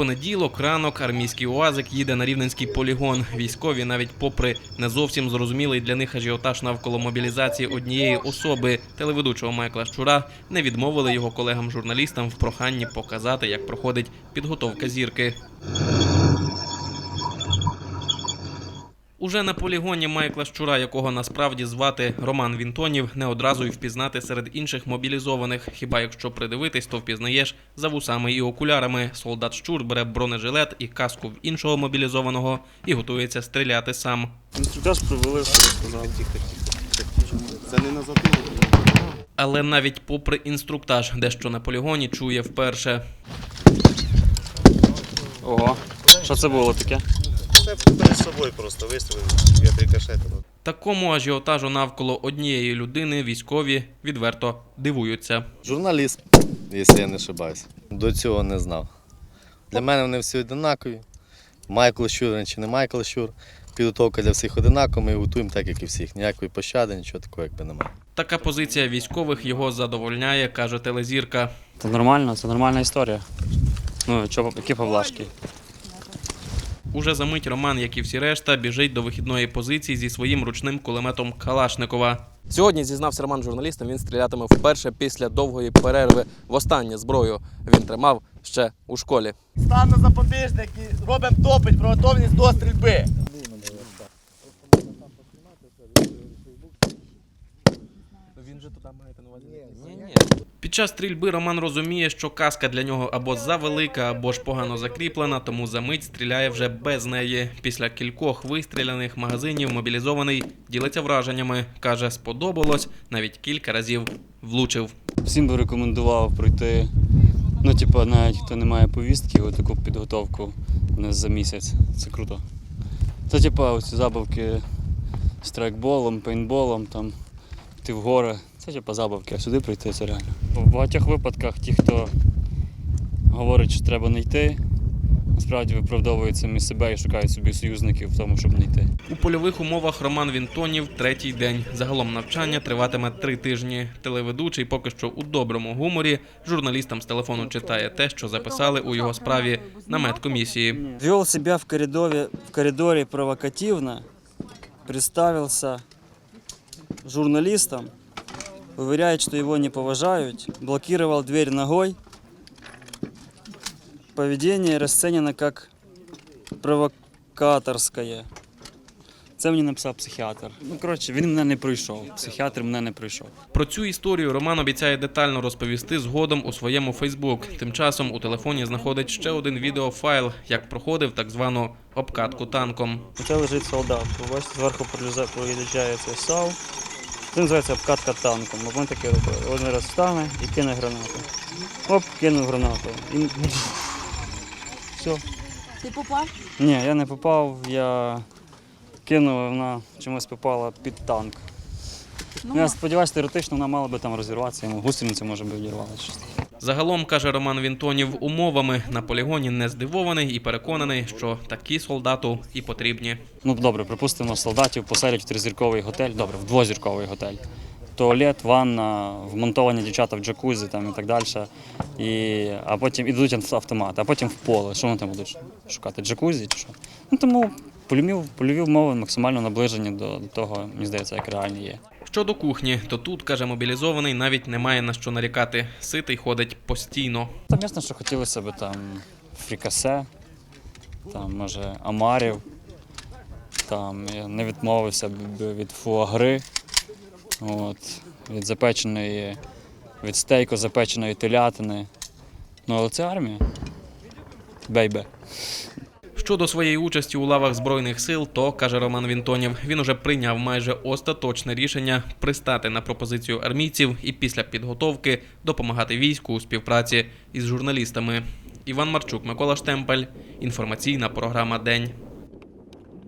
Понеділок, ранок, армійський уазик їде на рівненський полігон. Військові, навіть попри не зовсім зрозумілий для них ажіотаж навколо мобілізації однієї особи, телеведучого Майкла Щура, не відмовили його колегам-журналістам в проханні показати, як проходить підготовка зірки. Уже на полігоні Майкла Щура, якого насправді звати Роман Вінтонів, не одразу й впізнати серед інших мобілізованих. Хіба якщо придивитись, то впізнаєш за вусами і окулярами. Солдат Щур бере бронежилет і каску в іншого мобілізованого і готується стріляти сам. Інструктаж. Це не на затилок. Але навіть попри інструктаж, дещо на полігоні чує вперше. Ого. Що це було таке? Це перед собою просто виставив, я рикошетом. Такому ажіотажу навколо однієї людини військові відверто дивуються. Журналіст, якщо я не ошибаюсь. До цього не знав. Для мене вони всі однакові. Майкл Щур чи не Майкл Щур. Підготовка для всіх одинакова, ми готуємо так, як і всіх. Ніякої пощади, нічого такого якби немає. Така позиція військових його задовольняє, каже телезірка. Це нормально, це нормальна історія. Ну, чого, які поблажки? Уже за мить Роман, як і всі решта, біжить до вихідної позиції зі своїм ручним кулеметом Калашникова. Сьогодні зізнався Роман журналістам. Він стрілятиме вперше після довгої перерви. Востаннє зброю він тримав ще у школі. Став на запобіжник і робимо топить про готовність до стрільби. Він же туди маєте на увазі? Ні, ні. Під час стрільби Роман розуміє, що каска для нього або завелика, або ж погано закріплена, тому за мить стріляє вже без неї. Після кількох вистріляних магазинів мобілізований ділиться враженнями. каже, сподобалось, навіть кілька разів влучив. Всім би рекомендував пройти. Ну, типу, навіть хто не має повістки, таку підготовку за місяць. Це круто. Це типу оці забавки страйкболом, пейнтболом, там, йти в гори. Це типу забавки, а сюди прийти це реально. В багатьох випадках ті, хто говорить, що треба не йти, насправді виправдовують самі себе і шукають собі союзників в тому, щоб не йти. У польових умовах Роман Вінтонів третій день. Загалом навчання триватиме три тижні. Телеведучий поки що у доброму гуморі. Журналістам з телефону читає те, що записали у його справі на медкомісії. вел себя в коридоре, в коридоре провокативно, представился журналистом, уверяет, что его не поважают, блокировал дверь ногой. Поведение расценено как провокаторское. Це мені написав психіатр. Ну, коротше, він мене не пройшов. Психіатр мене не пройшов. Про цю історію Роман обіцяє детально розповісти згодом у своєму Фейсбук. Тим часом у телефоні знаходить ще один відеофайл, як проходив так звану обкатку танком. Це лежить солдат. Бачите, зверху проїжджає цей САУ. Це називається обкатка танком. Ми таке робили. Один раз встане і кине гранату. Оп, кинув гранату. І... Все. Ти попав? Ні, я не попав, я кинув, вона чомусь попала під танк. Ну, я сподіваюся, теоретично вона мала би там розірватися, йому гусениця може би відірвала щось. Загалом каже Роман Вінтонів, умовами на полігоні не здивований і переконаний, що такі солдату і потрібні. Ну добре, припустимо, солдатів поселять в тризірковий готель, добре, в двозірковий готель. Туалет, ванна, вмонтовані дівчата в джакузі там і так далі. І, а потім ідуть автомат, а потім в поле. Що вони там будуть шукати? Джакузі чи що? Ну тому польові, умови максимально наближені до того, мені здається, як реальні є. Щодо кухні, то тут, каже мобілізований, навіть немає на що нарікати. Ситий ходить постійно. Там ясно, що хотілося б там фрікасе, там, може, амарів, там я не відмовився б від фуагри, от, від запеченої, від стейку запеченої телятини. Ну, але це армія. Бейбе. Щодо своєї участі у лавах збройних сил, то каже Роман Вінтонів, він уже прийняв майже остаточне рішення пристати на пропозицію армійців і після підготовки допомагати війську у співпраці із журналістами. Іван Марчук, Микола Штемпель. Інформаційна програма День.